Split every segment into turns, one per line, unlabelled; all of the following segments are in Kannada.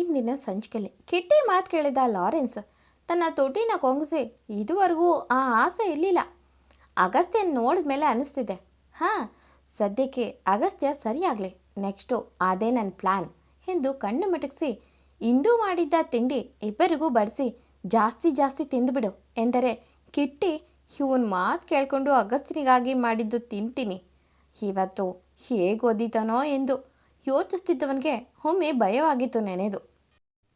ಇಂದಿನ ಸಂಚಿಕೆಯಲ್ಲಿ ಕಿಟ್ಟಿ ಮಾತು ಕೇಳಿದ ಲಾರೆನ್ಸ್, ತನ್ನ ತೊಟ್ಟಿನ ಕೊಂಗಿಸಿ, ಇದುವರೆಗೂ ಆ ಆಸೆ ಇರಲಿಲ್ಲ. ಅಗಸ್ತ್ಯ ನೋಡಿದ ಮೇಲೆ ಅನಿಸ್ತಿದೆ. ಹಾಂ, ಸದ್ಯಕ್ಕೆ ಅಗಸ್ತ್ಯ ಸರಿಯಾಗಲಿ, ನೆಕ್ಸ್ಟು ಅದೇ ನನ್ನ ಪ್ಲ್ಯಾನ್ ಎಂದು ಕಣ್ಣು ಮಿಟುಕಿಸಿ, ಇಂದು ಮಾಡಿದ್ದ ತಿಂಡಿ ಇಬ್ಬರಿಗೂ ಬಡಿಸಿ, ಜಾಸ್ತಿ ಜಾಸ್ತಿ ತಿಂದುಬಿಡು ಎಂದರೆ, ಕಿಟ್ಟಿ, ಇವನ್ ಮಾತು ಕೇಳಿಕೊಂಡು ಅಗಸ್ತ್ಯನಿಗಾಗಿ ಮಾಡಿದ್ದು ತಿಂತೀನಿ. ಇವತ್ತು ಹೇಗೆ ಓದಿತಾನೋ ಎಂದು ಯೋಚಿಸ್ತಿದ್ದವನಿಗೆ ಒಮ್ಮೆ ಭಯವಾಗಿತ್ತು ನೆನೆದು.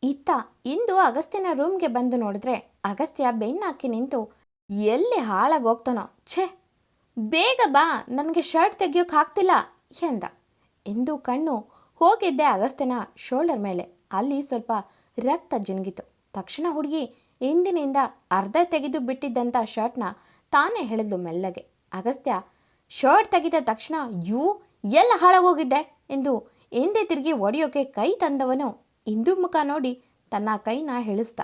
ಇತ್ತ ಇಂದು ಅಗಸ್ತ್ಯನ ರೂಮ್ಗೆ ಬಂದು ನೋಡಿದ್ರೆ ಅಗಸ್ತ್ಯ ಬೆನ್ನಾಕಿ ನಿಂತು ಎಲ್ಲಿ ಹಾಳಾಗೋಗ್ತಾನೋ? ಛೇ, ಬೇಗ ಬಾ, ನನಗೆ ಶರ್ಟ್ ತೆಗಿಯೋಕೆ ಆಗ್ತಿಲ್ಲ ಎಂದ. ಎಂದು ಕಣ್ಣು ಹೋಗಿದ್ದೆ ಅಗಸ್ತ್ಯನ ಶೋಲ್ಡರ್ ಮೇಲೆ. ಅಲ್ಲಿ ಸ್ವಲ್ಪ ರಕ್ತ ಜಿನುಗಿತು. ತಕ್ಷಣ ಹುಡುಗಿ ಹಿಂದಿನಿಂದ ಅರ್ಧ ತೆಗೆದು ಬಿಟ್ಟಿದ್ದಂಥ ಶರ್ಟ್ನ ತಾನೇ ಹೇಳಿದ್ಲು ಮೆಲ್ಲಗೆ. ಅಗಸ್ತ್ಯ ಶರ್ಟ್ ತೆಗೆದ ತಕ್ಷಣ, ಯೂ, ಎಲ್ಲ ಹಾಳಾಗೋಗಿದ್ದೆ ಎಂದು ಹಿಂದೆ ತಿರುಗಿ ಒಡೆಯೋಕೆ ಕೈ ತಂದವನು ಇಂದು ಮುಖ ನೋಡಿ ತನ್ನ ಕೈನ ಹೇಳಿಸ್ದ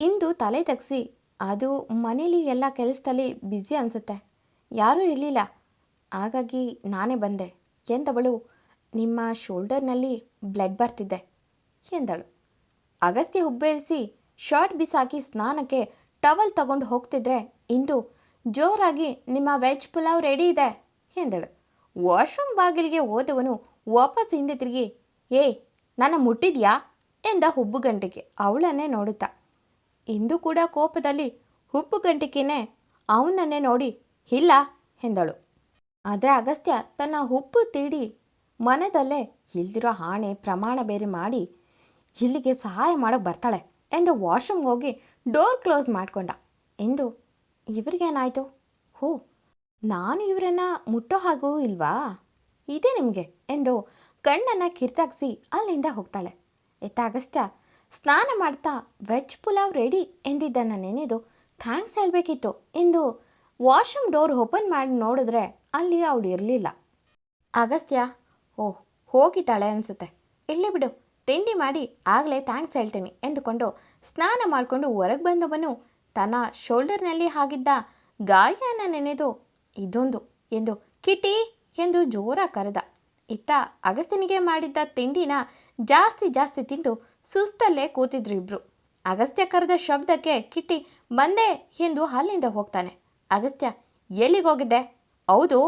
ಇಂದು ತಲೆ ತಗ್ಸಿ, ಅದು ಮನೇಲಿ ಎಲ್ಲ ಕೆಲಸದಲ್ಲಿ ಬ್ಯುಸಿ ಅನಿಸುತ್ತೆ. ಯಾರೂ ಇರಲಿಲ್ಲ. ಹಾಗಾಗಿ ನಾನೇ ಬಂದೆ. ಎಂದವಳು, ನಿಮ್ಮ ಶೋಲ್ಡರ್ನಲ್ಲಿ ಬ್ಲಡ್ ಬರ್ತಿದ್ದೆ ಎಂದಳು. ಅಗಸ್ತ್ಯ ಹುಬ್ಬೇರಿಸಿ ಶರ್ಟ್ ಬಿಸಾಕಿ ಸ್ನಾನಕ್ಕೆ ಟವಲ್ ತಗೊಂಡು ಹೋಗ್ತಿದ್ರೆ ಇಂದು ಜೋರಾಗಿ ನಿಮ್ಮ ವೆಜ್ ಪುಲಾವ್ ರೆಡಿ ಇದೆ ಎಂದಳು. ವಾಶ್ರೂಮ್ ಬಾಗಿಲಿಗೆ ಹೋದವನು ವಾಪಸ್ ಹಿಂದೆ ತಿರುಗಿ, ಏಯ್, ನನ್ನ ಮುಟ್ಟಿದ್ಯಾ? ಎಂದ ಹುಬ್ಬುಗಂಟಿಕೆ ಅವಳನ್ನೇ ನೋಡುತ್ತಾ. ಇಂದು ಕೂಡ ಕೋಪದಲ್ಲಿ ಹುಬ್ಬುಗಂಟಿಕೆನೇ ಅವನನ್ನೇ ನೋಡಿ ಇಲ್ಲ ಎಂದಳು. ಆದರೆ ಅಗಸ್ತ್ಯ ತನ್ನ ಹುಬ್ಬು ತೀಡಿ ಮನದಲ್ಲೇ ಇಲ್ದಿರೋ ಆಣೆ ಪ್ರಮಾಣ ಬೇರೆ ಮಾಡಿ ಇಲ್ಲಿಗೆ ಸಹಾಯ ಮಾಡೋಕ್ಕೆ ಬರ್ತಾಳೆ ಎಂದು ವಾಶ್ರೂಮ್ಗೆ ಹೋಗಿ ಡೋರ್ ಕ್ಲೋಸ್ ಮಾಡಿಕೊಂಡ. ಎಂದು ಇವ್ರಿಗೇನಾಯಿತು? ಹೋ, ನಾನು ಇವರನ್ನ ಮುಟ್ಟೋ ಹಾಗೂ ಇಲ್ವಾ? ಇದೆ ನಿಮಗೆ ಎಂದು ಕಣ್ಣನ್ನು ಕಿರ್ತಾಕ್ಸಿ ಅಲ್ಲಿಂದ ಹೋಗ್ತಾಳೆ. ಎತ್ತ ಅಗಸ್ತ್ಯ. ಸ್ನಾನ ಮಾಡ್ತಾ ವೆಜ್ ಪುಲಾವ್ ರೆಡಿ ಎಂದಿದ್ದನ್ನು ನೆನೆದು ಥ್ಯಾಂಕ್ಸ್ ಹೇಳಬೇಕಿತ್ತು. ಎಂದು ವಾಶ್ರೂಮ್ ಡೋರ್ ಓಪನ್ ಮಾಡಿ ನೋಡಿದ್ರೆ ಅಲ್ಲಿ ಅವಳು ಇರಲಿಲ್ಲ. ಅಗಸ್ತ್ಯ, ಓಹ್, ಹೋಗಿದ್ದಾಳೆ ಅನಿಸುತ್ತೆ. ಇಲ್ಲಿ ಬಿಡು, ತಿಂಡಿ ಮಾಡಿ ಆಗಲೇ ಥ್ಯಾಂಕ್ಸ್ ಹೇಳ್ತೀನಿ ಎಂದುಕೊಂಡು ಸ್ನಾನ ಮಾಡಿಕೊಂಡು ಹೊರಗೆ ಬಂದವನು ತನ್ನ ಶೋಲ್ಡರ್ನಲ್ಲಿ ಆಗಿದ್ದ ಗಾಯನ ನೆನೆದು, ಇದೊಂದು ಎಂದು ಕಿಟಿ ಎಂದು ಜೋರಾಗಿ ಕರೆದ. ಇತ್ತ ಅಗಸ್ತ್ಯನಿಗೆ ಮಾಡಿದ್ದ ತಿಂಡಿನ ಜಾಸ್ತಿ ಜಾಸ್ತಿ ತಿಂದು ಸುಸ್ತಲ್ಲೇ ಕೂತಿದ್ರು ಇಬ್ರು. ಅಗಸ್ತ್ಯ ಕರೆದ ಶಬ್ದಕ್ಕೆ ಕಿಟ್ಟಿ ಬಂದೆ ಎಂದು ಅಲ್ಲಿಂದ ಹೋಗ್ತಾನೆ. ಅಗಸ್ತ್ಯ, ಎಲ್ಲಿಗೆ ಹೋಗಿದ್ದೆ? ಹೌದು,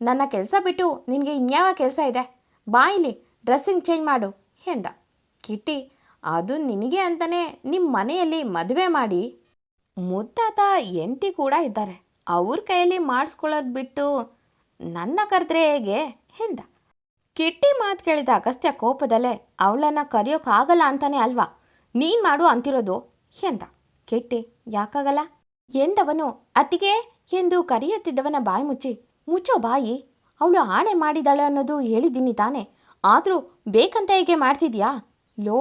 ನನ್ನ ಕೆಲಸ ಬಿಟ್ಟು ನಿನಗೆ ಇನ್ಯಾವ ಕೆಲಸ ಇದೆ? ಬಾಯಿಲಿ ಡ್ರೆಸ್ಸಿಂಗ್ ಚೇಂಜ್ ಮಾಡು ಎಂದ. ಕಿಟ್ಟಿ, ಅದು ನಿನಗೆ ಅಂತಲೇ ನಿಮ್ಮ ಮನೆಯಲ್ಲಿ ಮದುವೆ ಮಾಡಿ. ಮುತ್ತಾತ ಎಂಟಿ ಕೂಡ ಇದ್ದಾರೆ. ಅವ್ರ ಕೈಯಲ್ಲಿ ಮಾಡಿಸ್ಕೊಳ್ಳೋದು ಬಿಟ್ಟು ನನ್ನ ಕರೆದ್ರೆ ಹೇಗೆ ಎಂದ. ಕಿಟ್ಟಿ ಮಾತು ಕೇಳಿದ ಅಗಸ್ತ್ಯ ಕೋಪದಲ್ಲೇ, ಅವಳನ್ನು ಕರೆಯೋಕ್ಕಾಗಲ್ಲ ಅಂತಾನೆ ಅಲ್ವಾ? ನೀನು ಮಾಡು ಅಂತಿರೋದು ಎಂದ. ಕಿಟ್ಟಿ, ಯಾಕಾಗಲ್ಲ? ಎಂದವನು ಅತ್ತಿಗೆ ಎಂದು ಕರೆಯುತ್ತಿದ್ದವನ ಬಾಯಿ ಮುಚ್ಚಿ, ಮುಚ್ಚೋ ಬಾಯಿ, ಅವಳು ಆಣೆ ಮಾಡಿದಾಳೆ ಅನ್ನೋದು ಹೇಳಿದ್ದೀನಿ ತಾನೆ. ಆದರೂ ಬೇಕಂತ ಹೇಗೆ ಮಾಡ್ತಿದ್ಯಾ? ಲೋ,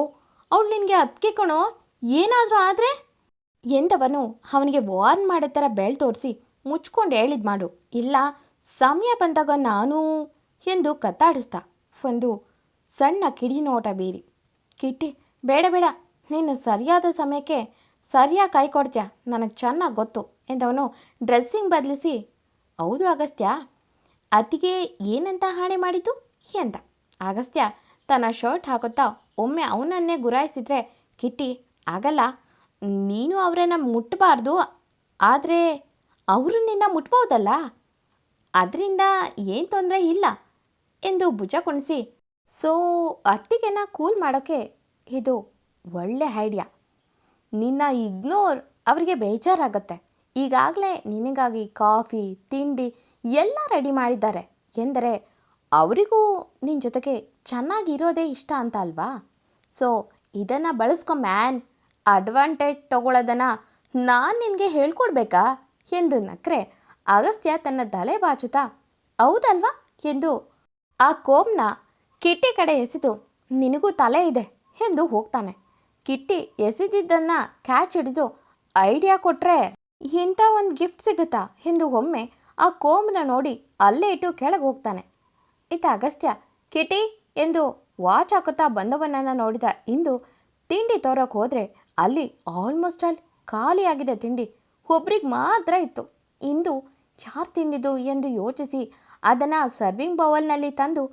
ಅವಳು ನಿನಗೆ ಅತ್ತಿಗೆ ಕಣೋ, ಏನಾದರೂ ಆದರೆ? ಎಂದವನು ಅವನಿಗೆ ವಾರ್ನ್ ಮಾಡೋ ಥರ ಬೆಳ್ ತೋರಿಸಿ ಮುಚ್ಕೊಂಡು ಹೇಳಿದ್ ಮಾಡು ಇಲ್ಲ, ಸಮಯ ಬಂದಾಗ ನಾನು ಎಂದು ಕತ್ತಾಡಿಸ್ದ. ಒಂದು ಸಣ್ಣ ಕಿಡಿನೋಟ ಬೀರಿ. ಕಿಟ್ಟಿ, ಬೇಡ ಬೇಡ. ನೀನು ಸರಿಯಾದ ಸಮಯಕ್ಕೆ ಸರಿಯಾಗಿ ಕೈ ಕೊಡ್ತೀಯ? ನನಗೆ ಚೆನ್ನಾಗಿ ಗೊತ್ತು ಎಂದವನು ಡ್ರೆಸ್ಸಿಂಗ್ ಬದಲಿಸಿ, ಹೌದು ಅಗಸ್ತ್ಯ ಅತಿಗೆ ಏನಂತ ಹಾಣೆ ಮಾಡಿತು ಎಂದ. ಅಗಸ್ತ್ಯ ತನ್ನ ಶರ್ಟ್ ಹಾಕುತ್ತಾ ಒಮ್ಮೆ ಅವನನ್ನೇ ಗುರಾಯಿಸಿದ್ರೆ, ಕಿಟ್ಟಿ, ಆಗಲ್ಲ. ನೀನು ಅವರನ್ನು ಮುಟ್ಟಬಾರ್ದು ಆದರೆ, ಅವರು ನಿನ್ನ ಮುಟ್ಬೋದಲ್ಲ. ಅದರಿಂದ ಏನು ತೊಂದರೆ ಇಲ್ಲ. ಎಂದು ಭುಜ ಕುಣಿಸಿ ಸೋ, ಅತ್ತಿಗೆನ ಕೂಲ್ ಮಾಡೋಕ್ಕೆ ಇದು ಒಳ್ಳೆ ಐಡಿಯಾ. ನಿನ್ನ ಇಗ್ನೋರ್ ಅವರಿಗೆ ಬೇಜಾರಾಗತ್ತೆ. ಈಗಾಗಲೇ ನಿನಗಾಗಿ ಕಾಫಿ, ತಿಂಡಿ ಎಲ್ಲ ರೆಡಿ ಮಾಡಿದ್ದಾರೆ. ಎಂದರೆ ಅವರಿಗೂ ನಿನ್ನ ಜೊತೆಗೆ ಚೆನ್ನಾಗಿರೋದೇ ಇಷ್ಟ ಅಂತ ಅಲ್ವಾ? ಸೊ, ಇದನ್ನು ಬಳಸ್ಕೊ ಮ್ಯಾನ್. ಅಡ್ವಾಂಟೇಜ್ ತಗೊಳ್ಳೋದನ್ನು ನಾನು ನಿನಗೆ ಹೇಳ್ಕೊಡ್ಬೇಕಾ? ಎಂದು ನಕ್ರೆ. ಅಗಸ್ತ್ಯ ತನ್ನ ತಲೆ ಬಾಚುತ್ತಾ, ಹೌದಲ್ವಾ? ಎಂದು ಆ ಕೋಮ್ನ ಕಿಟ್ಟಿ ಕಡೆ ಎಸೆದು, ನಿನಗೂ ತಲೆ ಇದೆ ಎಂದು ಹೋಗ್ತಾನೆ. ಕಿಟ್ಟಿ ಎಸೆದಿದ್ದನ್ನು ಕ್ಯಾಚ್ ಹಿಡಿದು, ಐಡಿಯಾ ಕೊಟ್ರೆ ಇಂಥ ಒಂದು ಗಿಫ್ಟ್ ಸಿಗುತ್ತಾ? ಎಂದು ಒಮ್ಮೆ ಆ ಕೋಮ್ನ ನೋಡಿ ಅಲ್ಲೇ ಇಟ್ಟು ಕೆಳಗೆ ಹೋಗ್ತಾನೆ. ಇತ್ತ ಅಗಸ್ತ್ಯ ಕಿಟಿ ಎಂದು ವಾಚ್ ಹಾಕುತ್ತಾ ಬಂದವನನ್ನು ನೋಡಿದ ಇಂದು ತಿಂಡಿ ತೋರೋಕೆ ಹೋದರೆ ಅಲ್ಲಿ ಆಲ್ಮೋಸ್ಟ್ ಆಲ್ ಖಾಲಿಯಾಗಿದೆ ತಿಂಡಿ ಒಬ್ರಿಗೆ ಮಾತ್ರ ಇತ್ತು. ಇಂದು ಯಾರು ತಿಂದಿದ್ದು ಎಂದು ಯೋಚಿಸಿ ಅದನ್ನು ಸರ್ವಿಂಗ್ ಬೌಲ್ನಲ್ಲಿ ತಂದು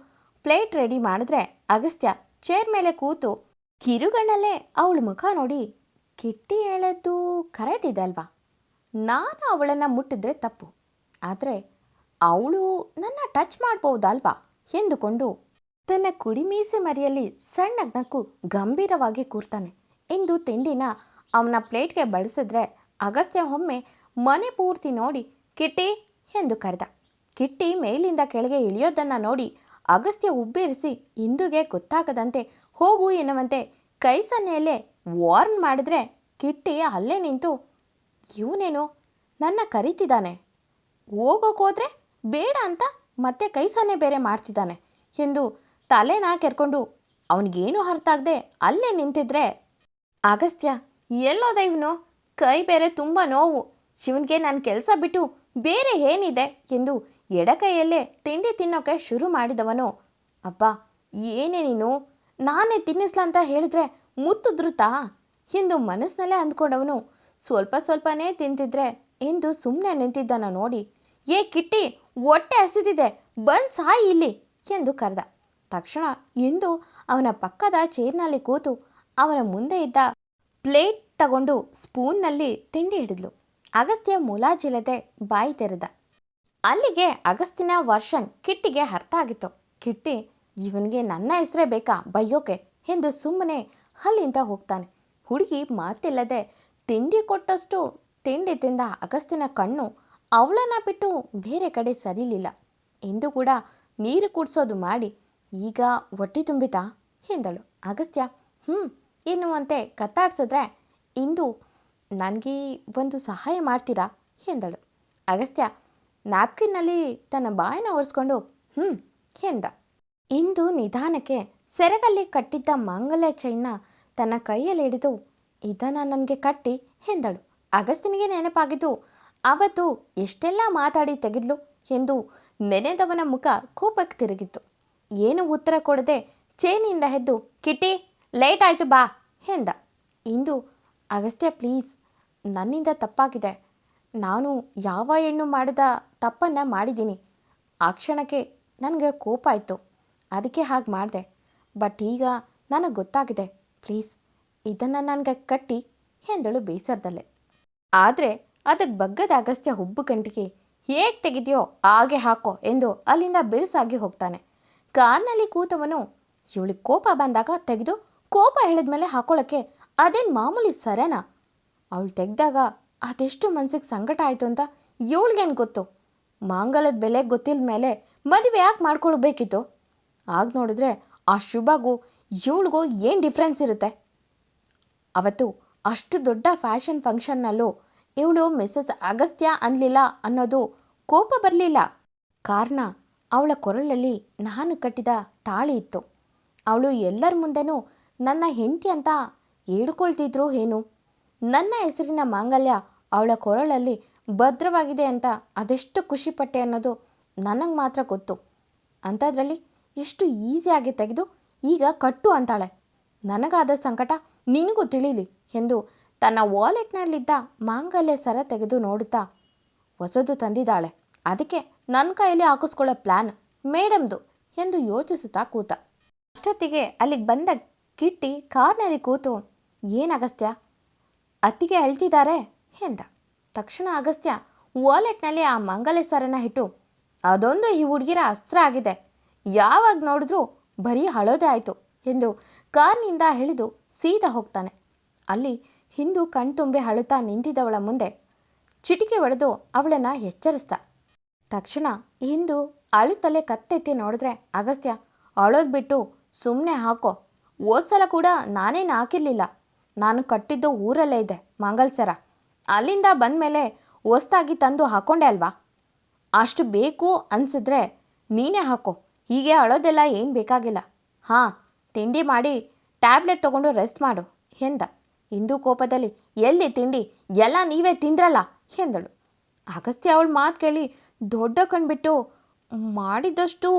ಪ್ಲೇಟ್ ರೆಡಿ ಮಾಡಿದ್ರೆ ಅಗಸ್ತ್ಯ ಚೇರ್ ಮೇಲೆ ಕೂತು ಕಿರುಗಣ್ಣಲ್ಲೇ ಅವಳ ಮುಖ ನೋಡಿ ಕಿಟ್ಟಿ ಹೇಳದ್ದು ಕರೆಕ್ಟ್ ಇದೆ ಅಲ್ವಾ? ನಾನು ಅವಳನ್ನು ಮುಟ್ಟಿದ್ರೆ ತಪ್ಪು. ಆದರೆ ಅವಳು ನನ್ನ ಟಚ್ ಮಾಡ್ಬೋದಲ್ವಾ? ಎಂದುಕೊಂಡು ತನ್ನ ಕುಡಿಮೀಸೆ ಮರಿಯಲ್ಲಿ ಸಣ್ಣ ನಕ್ಕು ಗಂಭೀರವಾಗಿ ಕೂರ್ತಾನೆ. ಇಂದು ತಿಂಡಿನ ಅವನ ಪ್ಲೇಟ್ಗೆ ಬಳಸಿದ್ರೆ ಅಗಸ್ತ್ಯ ಒಮ್ಮೆ ಮನೆ ಪೂರ್ತಿ ನೋಡಿ ಕಿಟ್ಟಿ ಎಂದು ಕರೆದ. ಕಿಟ್ಟಿ ಮೇಲಿಂದ ಕೆಳಗೆ ಇಳಿಯೋದನ್ನು ನೋಡಿ ಅಗಸ್ತ್ಯ ಉಬ್ಬೇರಿಸಿ ಇಂದುಗೆ ಗೊತ್ತಾಗದಂತೆ ಹೋಗು ಎನ್ನುವಂತೆ ಕೈ ಸನ್ನೆಯಲ್ಲೇ ವಾರ್ನ್ ಮಾಡಿದ್ರೆ ಕಿಟ್ಟಿ ಅಲ್ಲೇ ನಿಂತು, ಇವನೇನು ನನ್ನ ಕರೀತಿದ್ದಾನೆ? ಹೋಗೋಕೋದ್ರೆ ಬೇಡ ಅಂತ ಮತ್ತೆ ಕೈ ಸನ್ನೆ ಬೇರೆ ಮಾಡ್ತಿದ್ದಾನೆ ಎಂದು ತಲೆನ ಕೆರ್ಕೊಂಡು, ಅವನಿಗೇನು ಅರ್ಥ ಆಗದೆ ಅಲ್ಲೇ ನಿಂತಿದ್ರೆ? ಅಗಸ್ತ್ಯ, ಎಲ್ಲೋದ ಇವನು? ಕೈ ಬೇರೆ ತುಂಬ ನೋವು. ಶಿವನಿಗೆ ನನ್ನ ಕೆಲಸ ಬಿಟ್ಟು ಬೇರೆ ಏನಿದೆ? ಎಂದು ಎಡಕೈಯಲ್ಲೇ ತಿಂಡಿ ತಿನ್ನೋಕೆ ಶುರು ಮಾಡಿದವನು. ಅಪ್ಪ ಏನೇ ನೀನು? ನಾನೇ ತಿನ್ನಿಸ್ಲಾ ಅಂತ ಹೇಳಿದ್ರೆ ಮುತ್ತುದ್ರುತ್ತಾ ಎಂದು ಮನಸ್ಸಿನಲ್ಲೇ ಅಂದ್ಕೊಂಡವನು. ಸ್ವಲ್ಪ ಸ್ವಲ್ಪನೇ ತಿಂತಿದ್ರೆ ಎಂದು ಸುಮ್ಮನೆ ನಿಂತಿದ್ದನ ನೋಡಿ, ಏ ಕಿಟ್ಟಿ, ಹೊಟ್ಟೆ ಹಸಿದಿದೆ, ಬಂದ್ ಸಾಯಿ ಇಲ್ಲಿ ಎಂದು ಕರೆದ. ತಕ್ಷಣ ಎಂದು ಅವನ ಪಕ್ಕದ ಚೇರ್ನಲ್ಲಿ ಕೂತು ಅವನ ಮುಂದೆ ಇದ್ದ ಪ್ಲೇಟ್ ತಗೊಂಡು ಸ್ಪೂನ್ನಲ್ಲಿ ತಿಂಡಿ ಹಿಡಿದ್ಲು. ಅಗಸ್ತ್ಯ ಮುಲಾಜಿಲ್ಲದೆ ಬಾಯಿ ತೆರೆದ. ಅಲ್ಲಿಗೆ ಅಗಸ್ತಿನ ವರ್ಷನ್ ಕಿಟ್ಟಿಗೆ ಅರ್ಥ ಆಗಿತ್ತು. ಕಿಟ್ಟಿ, ಇವನಿಗೆ ನನ್ನ ಹೆಸರೇ ಬೇಕಾ? ಬೈಯೋಕೆ? ಎಂದು ಸುಮ್ಮನೆ ಅಲ್ಲಿಂದ ಹೋಗ್ತಾನೆ. ಹುಡುಗಿ ಮಾತಿಲ್ಲದೆ ತಿಂಡಿ ಕೊಟ್ಟಷ್ಟು ತಿಂಡಿ ತಿಂದ ಅಗಸ್ತಿನ ಕಣ್ಣು ಅವಳನ್ನ ಬಿಟ್ಟು ಬೇರೆ ಕಡೆ ಸರಿಲಿಲ್ಲ. ಎಂದು ಕೂಡ ನೀರು ಕುಡಿಸೋದು ಮಾಡಿ, ಈಗ ಹೊಟ್ಟೆ ತುಂಬಿತಾ? ಎಂದಳು. ಅಗಸ್ತ್ಯ ಹ್ಞೂ ಎನ್ನುವಂತೆ ಕತ್ತಾಡ್ಸಿದ್ರೆ ಇಂದು ನನಗೆ ಒಂದು ಸಹಾಯ ಮಾಡ್ತೀರಾ? ಎಂದಳು. ಅಗಸ್ತ್ಯ ನ್ಯಾಪ್ಕಿನ್ನಲ್ಲಿ ತನ್ನ ಬಾಯನ್ನ ಒರೆಸ್ಕೊಂಡು ಹ್ಞೂ ಎಂದ. ಇಂದು ನಿಧಾನಕ್ಕೆ ಸೆರಗಲ್ಲಿ ಕಟ್ಟಿದ್ದ ಮಂಗಲ ಚೈನ್ನ ತನ್ನ ಕೈಯಲ್ಲಿ ಹಿಡಿದು, ಇದನ್ನು ನನಗೆ ಕಟ್ಟಿ, ಎಂದಳು. ಅಗಸ್ತ್ಯನಿಗೆ ನೆನಪಾಗಿದ್ದು, ಅವತ್ತು ಎಷ್ಟೆಲ್ಲ ಮಾತಾಡಿ ತೆಗೆದ್ಲು ಎಂದು ನೆನೆದವನ ಮುಖ ಕೋಪಕ್ಕೆ ತಿರುಗಿತ್ತು. ಏನು ಉತ್ತರ ಕೊಡದೆ ಚೇನಿಂದ ಎದ್ದು ಕಿಟ್ಟಿ, ಲೇಟ್ ಆಯಿತು ಬಾ, ಎಂದ. ಇಂದು ಅಗಸ್ತ್ಯ, ಪ್ಲೀಸ್, ನನ್ನಿಂದ ತಪ್ಪಾಗಿದೆ. ನಾನು ಯಾವ ಹೆಣ್ಣು ಮಾಡಿದ ತಪ್ಪನ್ನು ಮಾಡಿದ್ದೀನಿ. ಆ ಕ್ಷಣಕ್ಕೆ ನನಗೆ ಕೋಪ ಆಯಿತು. ಅದಕ್ಕೆ ಹಾಗೆ ಮಾಡಿದೆ. ಬಟ್ ಈಗ ನನಗೆ ಗೊತ್ತಾಗಿದೆ, ಪ್ಲೀಸ್ ಇದನ್ನು ನನಗೆ ಕಟ್ಟಿ ಎಂದಳು ಬೇಸರದಲ್ಲೇ. ಆದರೆ ಅದಕ್ಕೆ ಬಗ್ಗದ ಅಗಸ್ತ್ಯ ಹುಬ್ಬು ಕಂಟಿಗೆ ಹೇಗೆ ತೆಗಿದೆಯೋ ಹಾಗೆ ಹಾಕೋ ಎಂದು ಅಲ್ಲಿಂದ ಬಿರುಸಾಗಿ ಹೋಗ್ತಾನೆ. ಕಾರ್ನಲ್ಲಿ ಕೂತವನು ಇವಳಿಗೆ ಕೋಪ ಬಂದಾಗ ತೆಗೆದು ಕೋಪ ಹೇಳಿದ್ಮೇಲೆ ಹಾಕೊಳ್ಳೋಕ್ಕೆ ಅದೇನು ಮಾಮೂಲಿ ಸರೇನಾ? ಅವಳು ತೆಗ್ದಾಗ ಅದೆಷ್ಟು ಮನ್ಸಿಗೆ ಸಂಕಟ ಆಯಿತು ಅಂತ ಇವಳಿಗೇನು ಗೊತ್ತು? ಮಾಂಗಲ್ಯದ ಬೆಲೆ ಗೊತ್ತಿಲ್ಲದ ಮೇಲೆ ಮದುವೆ ಯಾಕೆ ಮಾಡ್ಕೊಳ್ಬೇಕಿತ್ತು? ಆಗ ನೋಡಿದ್ರೆ ಆ ಶುಭಗೂ ಇವಳಿಗೂ ಏನು ಡಿಫ್ರೆನ್ಸ್ ಇರುತ್ತೆ? ಅವತ್ತು ಅಷ್ಟು ದೊಡ್ಡ ಫ್ಯಾಷನ್ ಫಂಕ್ಷನ್ನಲ್ಲೂ ಇವಳು ಮಿಸ್ಸಸ್ ಅಗಸ್ತ್ಯ ಅನ್ನಲಿಲ್ಲ ಅನ್ನೋದು ಕೋಪ ಬರಲಿಲ್ಲ. ಕಾರಣ ಅವಳ ಕೊರಳಲ್ಲಿ ನಾನು ಕಟ್ಟಿದ ತಾಳಿ ಇತ್ತು. ಅವಳು ಎಲ್ಲರ ಮುಂದೆನೂ ನನ್ನ ಹೆಂಡತಿ ಅಂತ ಹೇಳ್ಕೊಳ್ತಿದ್ರು ಏನು? ನನ್ನ ಹೆಸರಿನ ಮಾಂಗಲ್ಯ ಅವಳ ಕೊರಳಲ್ಲಿ ಭದ್ರವಾಗಿದೆ ಅಂತ ಅದೆಷ್ಟು ಖುಷಿಪಟ್ಟೆ ಅನ್ನೋದು ನನಗೆ ಮಾತ್ರ ಗೊತ್ತು. ಅಂಥದ್ರಲ್ಲಿ ಎಷ್ಟು ಈಸಿಯಾಗಿ ತೆಗೆದು ಈಗ ಕಟ್ಟು ಅಂತಾಳೆ. ನನಗಾದ ಸಂಕಟ ನಿನಗೂ ತಿಳಿಲಿ ಎಂದು ತನ್ನ ವಾಲೆಟ್ನಲ್ಲಿದ್ದ ಮಾಂಗಲ್ಯ ಸರ ತೆಗೆದು ನೋಡುತ್ತಾ ಹೊಸದು ತಂದಿದ್ದಾಳೆ. ಅದಕ್ಕೆ ನನ್ನ ಕೈಯಲ್ಲಿ ಹಾಕಿಸ್ಕೊಳ್ಳೋ ಪ್ಲ್ಯಾನ್ ಮೇಡಮ್ದು ಎಂದು ಯೋಚಿಸುತ್ತಾ ಕೂತ. ಅಷ್ಟೊತ್ತಿಗೆ ಅಲ್ಲಿಗೆ ಬಂದ ಕಿಟ್ಟಿ ಕಾರ್ನಲ್ಲಿ ಕೂತು ಏನಾಗಸ್ತ್ಯ ಅತ್ತಿಗೆ ಅಳ್ತಿದ್ದಾರೆ? ಎಂದ. ತಕ್ಷಣ ಅಗಸ್ತ್ಯ ವಾಲೆಟ್ನಲ್ಲಿ ಆ ಮಂಗಲ ಸರನ ಇಟ್ಟು, ಅದೊಂದು ಈ ಹುಡುಗಿರ ಅಸ್ತ್ರ ಆಗಿದೆ. ಯಾವಾಗ ನೋಡಿದ್ರೂ ಬರೀ ಹಳೋದೇ ಆಯಿತು ಎಂದು ಕಾರ್ನಿಂದ ಇಳಿದು ಸೀದಾ ಹೋಗ್ತಾನೆ. ಅಲ್ಲಿ ಹಿಂದು ಕಣ್ತುಂಬಿ ಅಳುತ್ತಾ ನಿಂತಿದ್ದವಳ ಮುಂದೆ ಚಿಟಿಕೆ ಒಡೆದು ಅವಳನ್ನು ಎಚ್ಚರಿಸ್ದ ತಕ್ಷಣ ಹಿಂದು ಅಳುತ್ತಲೇ ಕತ್ತೆತ್ತಿ ನೋಡಿದ್ರೆ ಅಗಸ್ತ್ಯ, ಅಳೋದು ಬಿಟ್ಟು ಸುಮ್ಮನೆ ಹಾಕೋ. ಹೋದ್ಸಲ ಕೂಡ ನಾನೇನು ಹಾಕಿರಲಿಲ್ಲ. ನಾನು ಕಟ್ಟಿದ್ದು ಊರಲ್ಲೇ ಇದೆ ಮಂಗಲ್ಸರ ಅಲ್ಲಿಂದ ಬಂದಮೇಲೆ ಹೊಸ್ದಾಗಿ ತಂದು ಹಾಕೊಂಡೆ ಅಲ್ವಾ? ಅಷ್ಟು ಬೇಕು ಅನ್ಸಿದ್ರೆ ನೀನೇ ಹಾಕೋ. ಹೀಗೆ ಅಳೋದೆಲ್ಲ ಏನು ಬೇಕಾಗಿಲ್ಲ. ಹಾಂ, ತಿಂಡಿ ಮಾಡಿ ಟ್ಯಾಬ್ಲೆಟ್ ತೊಗೊಂಡು ರೆಸ್ಟ್ ಮಾಡು ಎಂದ. ಇಂದು ಕೋಪದಲ್ಲಿ, ಎಲ್ಲಿ ತಿಂಡಿ? ಎಲ್ಲ ನೀವೇ ತಿಂದ್ರಲ್ಲ ಎಂದಳು. ಅಗಸ್ತ್ಯ ಅವಳ ಮಾತು ಕೇಳಿ ದೊಡ್ಡ ಕಣ್ಬಿಟ್ಟು ಮಾಡಿದಷ್ಟು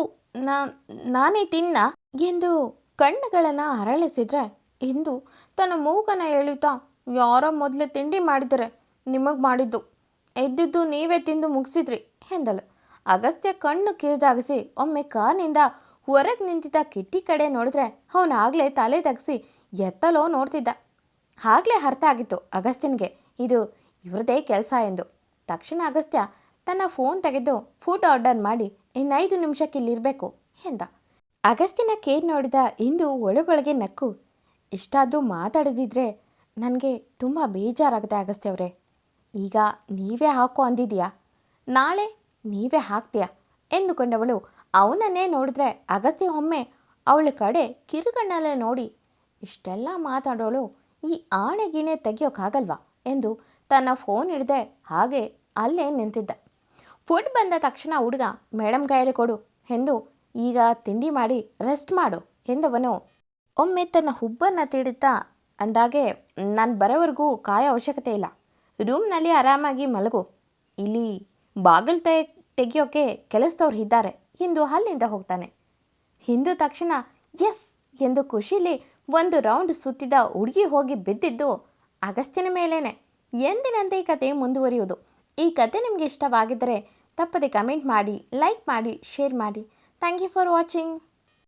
ನಾನೇ ತಿನ್ನ ಎಂದು ಕಣ್ಣುಗಳನ್ನು ಅರಳಿಸಿದ್ರೆ ಎಂದು ತನ್ನ ಮೂಗನ ಎಳುತ್ತಾ ಯಾರೋ ಮೊದಲು ತಿಂಡಿ ಮಾಡಿದರೆ ನಿಮಗೆ ಮಾಡಿದ್ದು. ಎದ್ದಿದ್ದು ನೀವೇ ತಿಂದು ಮುಗಿಸಿದ್ರಿ ಎಂದಳು. ಅಗಸ್ತ್ಯ ಕಣ್ಣು ಕಿರಿದಾಗಿಸಿ ಒಮ್ಮೆ ಕಾನಿಂದ ಹೊರಗೆ ನಿಂತಿದ್ದ ಕಿಟ್ಟಿ ಕಡೆ ನೋಡಿದ್ರೆ ಅವನಾಗಲೇ ತಲೆ ತಗ್ಸಿ ಎತ್ತಲೋ ನೋಡ್ತಿದ್ದ. ಆಗಲೇ ಅರ್ಥ ಆಗಿತ್ತು ಅಗಸ್ತ್ಯನಿಗೆ. ಇದು ಇವ್ರದೇ ಕೆಲಸ ಎಂದು. ತಕ್ಷಣ ಅಗಸ್ತ್ಯ ತನ್ನ ಫೋನ್ ತೆಗೆದು ಫುಡ್ ಆರ್ಡರ್ ಮಾಡಿ ಇನ್ನೈದು ನಿಮಿಷಕ್ಕೆ ಇಲ್ಲಿರಬೇಕು ಎಂದ. ಅಗಸ್ತ್ಯನ ಕೇರ್ ನೋಡಿದ ಇಂದು ಒಳಗೊಳಗೆ ನಕ್ಕು. ಇಷ್ಟಾದರೂ ಮಾತಾಡದಿದ್ರೆ ನನಗೆ ತುಂಬ ಬೇಜಾರಾಗುತ್ತೆ ಅಗಸ್ತ್ಯ ಅವರೇ. ಈಗ ನೀವೇ ಹಾಕು ಅಂದಿದೆಯಾ ನಾಳೆ ನೀವೇ ಹಾಕ್ತೀಯಾ? ಎಂದುಕೊಂಡವಳು, ಅವನನ್ನೇ ನೋಡಿದ್ರೆ ಅಗಸ್ತ್ಯ ಒಮ್ಮೆ ಅವಳ ಕಡೆ ಕಿರುಗಣ್ಣಲ್ಲೇ ನೋಡಿ ಇಷ್ಟೆಲ್ಲ ಮಾತಾಡೋಳು, ಈ ಆಣೆ ಗೀಣೆ ತೆಗಿಯೋಕ್ಕಾಗಲ್ವಾ ಎಂದು ತನ್ನ ಫೋನ್ ಹಿಡ್ದೆ ಹಾಗೆ ಅಲ್ಲೇ ನಿಂತಿದ್ದ. ಫುಡ್ ಬಂದ ತಕ್ಷಣ ಹುಡುಗ ಮೇಡಮ್ ಕೈಯಲ್ಲಿ ಕೊಡು ಎಂದು ಈಗ ತಿಂಡಿ ಮಾಡಿ ರೆಸ್ಟ್ ಮಾಡು ಎಂದವನು ಒಮ್ಮೆ ತನ್ನ ಹುಬ್ಬನ್ನು ತೀಡುತ್ತಾ ಅಂದಾಗೆ ನಾನು ಬರೋವರೆಗೂ ಕಾಯೋ ಅವಶ್ಯಕತೆ ಇಲ್ಲ. ರೂಮ್ನಲ್ಲಿ ಆರಾಮಾಗಿ ಮಲಗು. ಇಲ್ಲಿ ಬಾಗಿಲು ತೆ ತೆಗಿಯೋಕೆ ಕೆಲಸದವ್ರು ಇದ್ದಾರೆ. ಹಿಂದು ಅಲ್ಲಿಂದ ಹೋಗ್ತಾನೆ. ಹಿಂದು ತಕ್ಷಣ ಎಸ್ ಎಂದು ಖುಷಿಲಿ ಒಂದು ರೌಂಡ್ ಸುತ್ತಿದ ಹುಡುಗಿ ಹೋಗಿ ಬಿದ್ದಿದ್ದು ಅಗಸ್ತ್ಯನ ಮೇಲೇನೆ. ಎಂದಿನಂತೆ ಈ ಕತೆ ಮುಂದುವರಿಯುವುದು. ಈ ಕತೆ ನಿಮಗೆ ಇಷ್ಟವಾಗಿದ್ದರೆ ತಪ್ಪದೆ ಕಮೆಂಟ್ ಮಾಡಿ, ಲೈಕ್ ಮಾಡಿ, ಶೇರ್ ಮಾಡಿ. Thank you for watching.